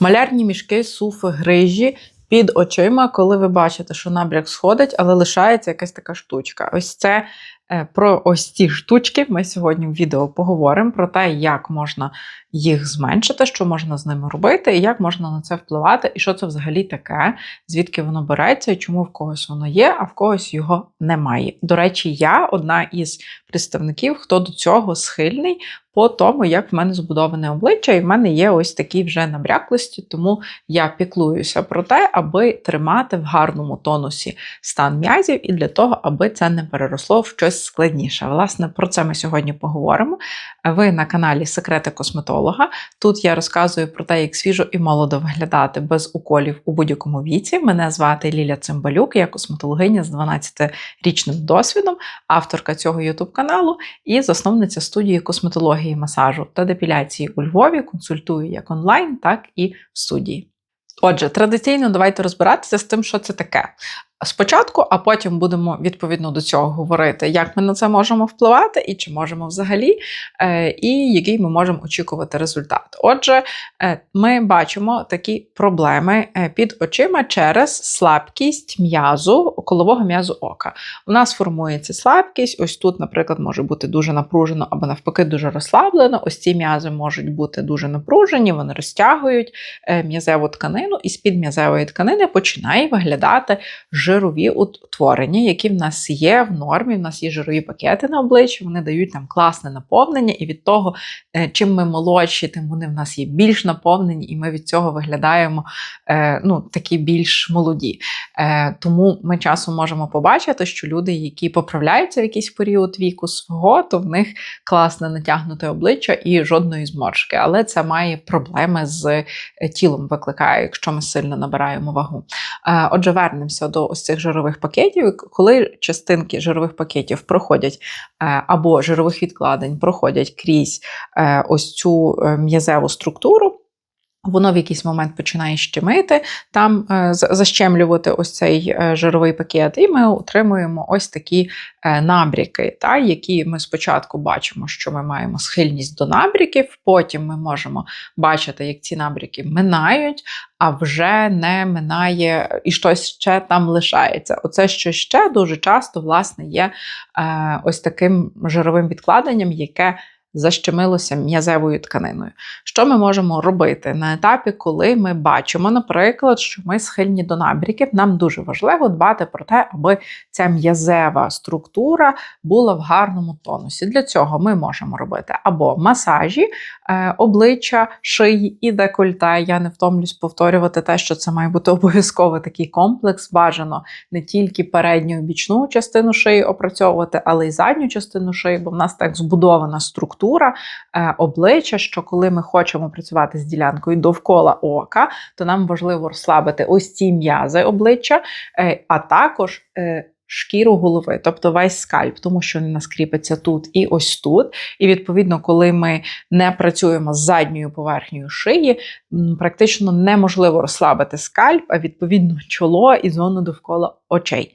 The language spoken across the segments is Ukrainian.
Малярні мішки, суфи, грижі під очима, коли ви бачите, що набряк сходить, але лишається якась така штучка. Ось це про ось ці штучки. Ми сьогодні в відео поговоримо про те, як можна їх зменшити, що можна з ними робити, і як можна на це впливати, і що це взагалі таке, звідки воно береться, і чому в когось воно є, а в когось його немає. До речі, я одна із представників, хто до цього схильний. По тому, як в мене збудоване обличчя, і в мене є ось такі вже набряклості, тому я піклуюся про те, аби тримати в гарному тонусі стан м'язів, і для того, аби це не переросло в щось складніше. Власне, про це ми сьогодні поговоримо. Ви на каналі Секрети косметолога. Тут я розказую про те, як свіжо і молодо виглядати без уколів у будь-якому віці. Мене звати Ліля Цимбалюк, я косметологиня з 12-річним досвідом, авторка цього ютуб каналу і засновниця студії косметології масажу та депіляції у Львові. Консультую як онлайн, так і в студії. Отже, традиційно давайте розбиратися з тим, що це таке. Спочатку, а потім будемо відповідно до цього говорити, як ми на це можемо впливати, і чи можемо взагалі, е, і який ми можемо очікувати результат. Отже, е, ми бачимо такі проблеми е, під очима через слабкість м'язу, колового м'язу ока. У нас формується слабкість, ось тут, наприклад, може бути дуже напружено або навпаки дуже розслаблено. Ось ці м'язи можуть бути дуже напружені, вони розтягують м'язеву тканину, і з-під м'язевої тканини починає виглядати жирові утворення, які в нас є в нормі. В нас є жирові пакети на обличчі, вони дають нам класне наповнення, і від того, е, чим ми молодші, тим вони в нас є більш наповнені, і ми від цього виглядаємо е, ну, такі більш молоді. Е, тому ми часом можемо побачити, що люди, які поправляються в якийсь період віку свого, то в них класне натягнуте обличчя і жодної зморшки. Але це має проблеми з тілом, викликає, якщо ми сильно набираємо вагу. Отже, вернемося до ось цих жирових пакетів, коли частинки жирових пакетів проходять е, або жирових відкладень проходять крізь е, ось цю е, м'язеву структуру. Воно в якийсь момент починає щемити, там е, защемлювати ось цей е, жировий пакет, і ми отримуємо ось такі е, набріки, та, які ми спочатку бачимо, що ми маємо схильність до набріків, потім ми можемо бачити, як ці набріки минають, а вже не минає і щось ще там лишається. Оце що ще дуже часто власне, є ось таким жировим відкладенням, яке защемилося м'язевою тканиною. Що ми можемо робити на етапі, коли ми бачимо, наприклад, що ми схильні до набріків, нам дуже важливо дбати про те, аби ця м'язева структура була в гарному тонусі. Для цього ми можемо робити або масажі е, обличчя, шиї і декольте. Я не втомлюсь повторювати те, що це має бути обов'язково такий комплекс. Бажано не тільки передню бічну частину шиї опрацьовувати, але й задню частину шиї, бо в нас так збудована структура структура е, обличчя, що коли ми хочемо працювати з ділянкою довкола ока, то нам важливо розслабити ось ці м'язи обличчя, е, а також. Шкіру голови, тобто весь скальп, тому що він нас кріпиться тут і ось тут. І відповідно, коли ми не працюємо з задньою поверхнею шиї, практично неможливо розслабити скальп, а відповідно чоло і зону довкола очей.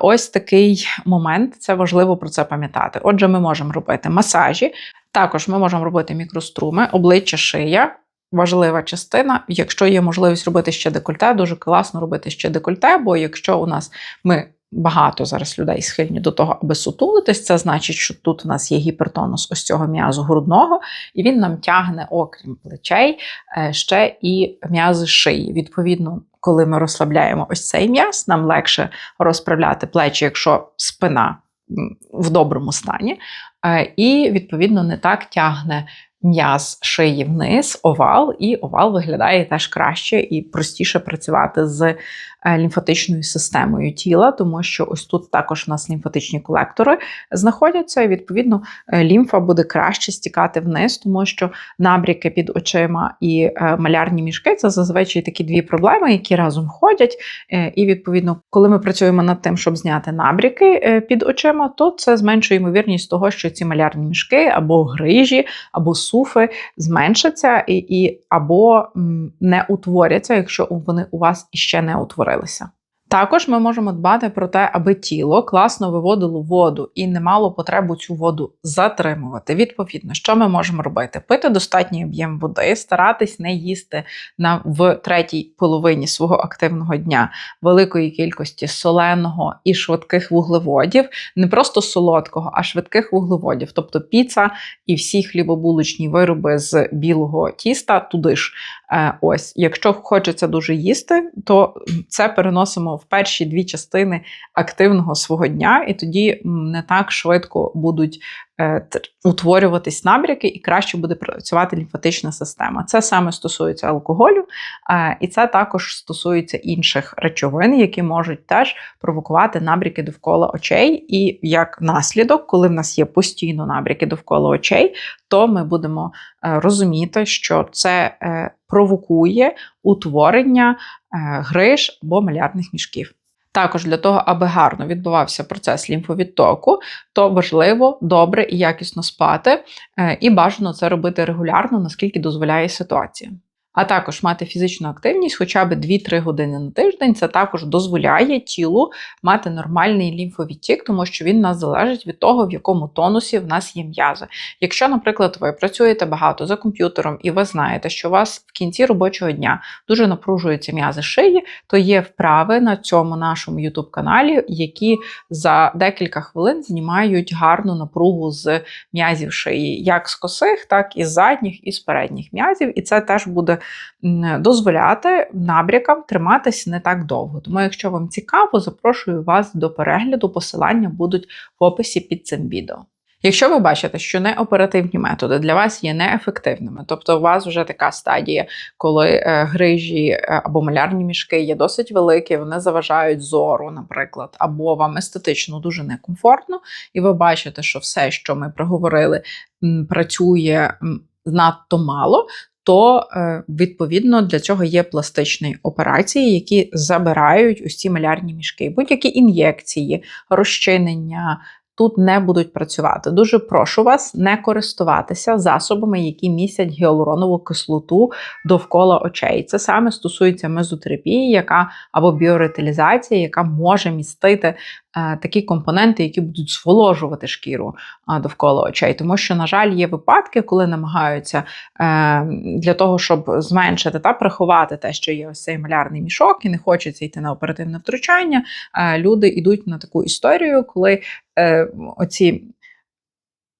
Ось такий момент, це важливо про це пам'ятати. Отже, ми можемо робити масажі, також ми можемо робити мікроструми, обличчя шия. Важлива частина, якщо є можливість робити ще декольте, дуже класно робити ще декольте, бо якщо у нас ми багато зараз людей схильні до того, аби сутулитись, це значить, що тут у нас є гіпертонус ось цього м'язу грудного, і він нам тягне, окрім плечей, е, ще і м'язи шиї. Відповідно, коли ми розслабляємо ось цей м'яз, нам легше розправляти плечі, якщо спина в доброму стані, е, і, відповідно, не так тягне м'яз шиї вниз, овал, і овал виглядає теж краще і простіше працювати з лімфатичною системою тіла, тому що ось тут також у нас лімфатичні колектори знаходяться, і відповідно е, лімфа буде краще стікати вниз, тому що набріки під очима і е, малярні мішки це зазвичай такі дві проблеми, які разом ходять. І відповідно, коли ми працюємо над тим, щоб зняти набріки під очима, то це зменшує ймовірність того, що ці малярні мішки або грижі, або суфи зменшаться і, і або не утворяться, якщо вони у вас іще не утворилися. Також ми можемо дбати про те, аби тіло класно виводило воду і не мало потребу цю воду затримувати. Відповідно, що ми можемо робити? Пити достатній об'єм води, старатись не їсти на в третій половині свого активного дня великої кількості соленого і швидких вуглеводів, не просто солодкого, а швидких вуглеводів, тобто піца і всі хлібобулочні вироби з білого тіста туди ж. Е, ось, якщо хочеться дуже їсти, то це переносимо в перші дві частини активного свого дня, і тоді не так швидко будуть утворюватись набряки, і краще буде працювати лімфатична система. Це саме стосується алкоголю, е, і це також стосується інших речовин, які можуть теж провокувати набряки довкола очей. І як наслідок, коли в нас є постійно набряки довкола очей, то ми будемо е, розуміти, що це провокує утворення гриж або малярних мішків. Також для того, аби гарно відбувався процес лімфовідтоку, то важливо добре і якісно спати, е, і бажано це робити регулярно, наскільки дозволяє ситуація а також мати фізичну активність хоча б 2-3 години на тиждень. Це також дозволяє тілу мати нормальний лімфовідтік, тому що він нас залежить від того, в якому тонусі в нас є м'язи. Якщо, наприклад, ви працюєте багато за комп'ютером і ви знаєте, що у вас в кінці робочого дня дуже напружуються м'язи шиї, то є вправи на цьому нашому youtube каналі які за декілька хвилин знімають гарну напругу з м'язів шиї, як з косих, так і з задніх, і з передніх м'язів. І це теж буде дозволяти набрякам триматися не так довго. Тому, якщо вам цікаво, запрошую вас до перегляду. Посилання будуть в описі під цим відео. Якщо ви бачите, що неоперативні методи для вас є неефективними, тобто у вас вже така стадія, коли е, грижі е, або малярні мішки є досить великі, вони заважають зору, наприклад, або вам естетично дуже некомфортно, і ви бачите, що все, що ми проговорили, працює надто мало, то е, відповідно для цього є пластичні операції, які забирають ці малярні мішки, будь-які ін'єкції, розчинення. Тут не будуть працювати. Дуже прошу вас не користуватися засобами, які містять гіалуронову кислоту довкола очей. Це саме стосується мезотерапії, яка або біоретилізація, яка може містити такі компоненти, які будуть зволожувати шкіру довкола очей. Тому що, на жаль, є випадки, коли намагаються е, для того, щоб зменшити та приховати те, що є ось цей малярний мішок, і не хочеться йти на оперативне втручання. Е, люди йдуть на таку історію, коли оці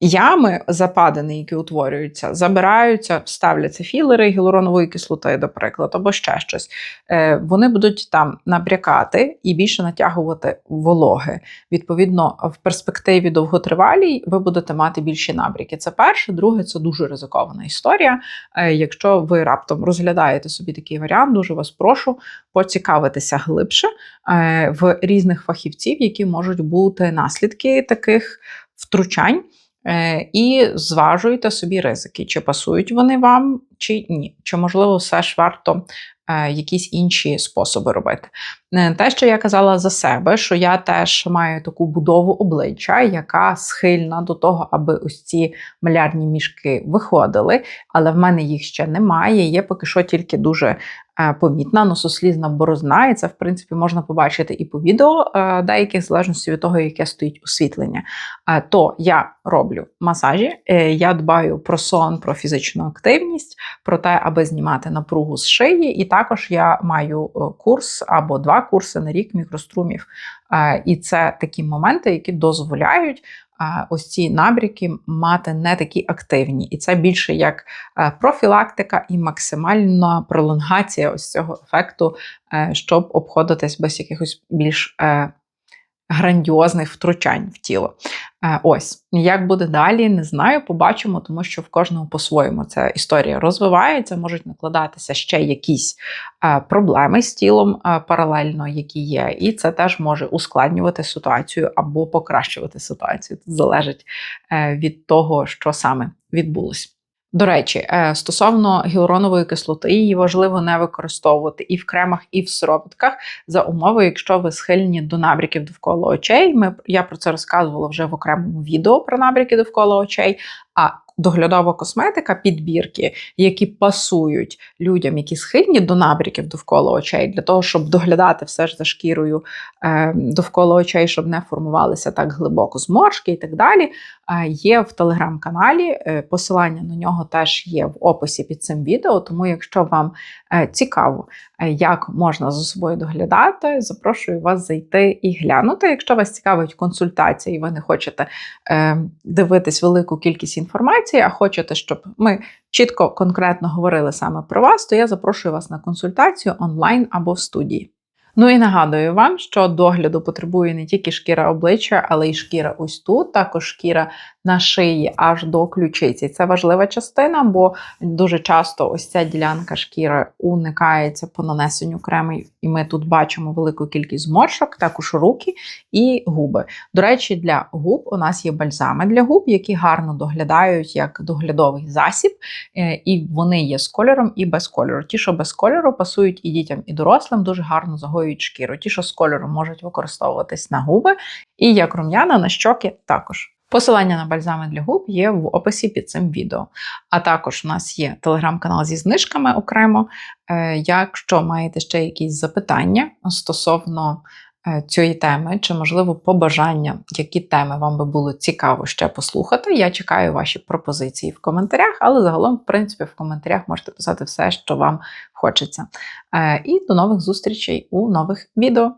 Ями западини, які утворюються, забираються, ставляться філери гіалуронової кислоти, до прикладу, або ще щось. Е, вони будуть там набрякати і більше натягувати вологи. Відповідно, в перспективі довготривалій ви будете мати більші набряки. Це перше, друге, це дуже ризикована історія. Е, якщо ви раптом розглядаєте собі такий варіант, дуже вас прошу поцікавитися глибше е, в різних фахівців, які можуть бути наслідки таких втручань. Е, і зважуйте собі ризики, чи пасують вони вам, чи ні. Чи, можливо, все ж варто е, якісь інші способи робити. Те, що я казала за себе, що я теж маю таку будову обличчя, яка схильна до того, аби ось ці малярні мішки виходили, але в мене їх ще немає. Є поки що тільки дуже Е, помітна носослізна борозна, і це, в принципі, можна побачити і по відео е, деяких, залежності від того, яке стоїть освітлення. Е, то я роблю масажі, я дбаю про сон, про фізичну активність, про те, аби знімати напругу з шиї. І також я маю курс або два курси на рік мікрострумів. І це такі моменти, які дозволяють ось ці набріки мати не такі активні. І це більше як е, профілактика і максимальна пролонгація ось цього ефекту, е, щоб обходитись без якихось більш е, грандіозних втручань в тіло. Е, ось, як буде далі, не знаю, побачимо, тому що в кожного по-своєму ця історія розвивається, можуть накладатися ще якісь е, проблеми з тілом е, паралельно, які є, і це теж може ускладнювати ситуацію або покращувати ситуацію. Тут залежить від того, що саме відбулось. До речі, е, стосовно гіалуронової кислоти, її важливо не використовувати і в кремах, і в сироватках за умови, якщо ви схильні до набріків довкола очей. Ми, Я про це розказувала вже в окремому відео про набріки довкола очей. А доглядова косметика, підбірки, які пасують людям, які схильні до набряків довкола очей, для того, щоб доглядати все ж за шкірою е, довкола очей, щоб не формувалися так глибоко зморшки і так далі. е, Є в телеграм-каналі. е, Посилання на нього теж є в описі під цим відео. Тому, якщо вам е, цікаво, е, як можна за собою доглядати, запрошую вас зайти і глянути. Якщо вас цікавить консультація, і ви не хочете е, дивитись велику кількість інформації, а хочете, щоб ми чітко конкретно говорили саме про вас, то я запрошую вас на консультацію онлайн або в студії. Ну і нагадую вам, що догляду потребує не тільки шкіра обличчя, але й шкіра ось тут, також шкіра на шиї аж до ключиці. Це важлива частина, бо дуже часто ось ця ділянка шкіри уникається по нанесенню крему, і ми тут бачимо велику кількість зморшок, також руки і губи. До речі, для губ у нас є бальзами для губ, які гарно доглядають як доглядовий засіб, е, і вони є з кольором і без кольору. Ті, що без кольору, пасують і дітям, і дорослим, дуже гарно загоюють шкіру. Ті, що з кольором можуть використовуватись на губи, і як рум'яна на щоки також. Посилання на бальзами для губ є в описі під цим відео. А також у нас є телеграм-канал зі знижками окремо. Е, Якщо маєте ще якісь запитання стосовно цієї теми, чи, можливо, побажання, які теми вам би було цікаво ще послухати, я чекаю ваші пропозиції в коментарях, але загалом, в принципі, в коментарях можете писати все, що вам хочеться. Е, І до нових зустрічей у нових відео.